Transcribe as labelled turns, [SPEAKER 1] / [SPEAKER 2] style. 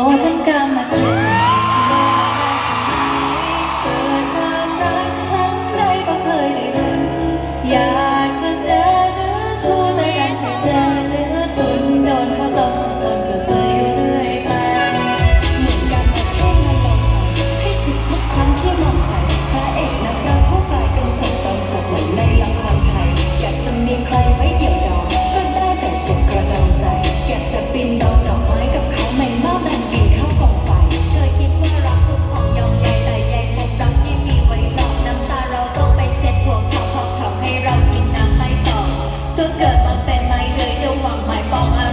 [SPEAKER 1] อทั้งกรรมฐานเกิดความรักครั้งใดก็เคยได้บุญอยาก เป็นไหมเธอจะหวังหมายปอง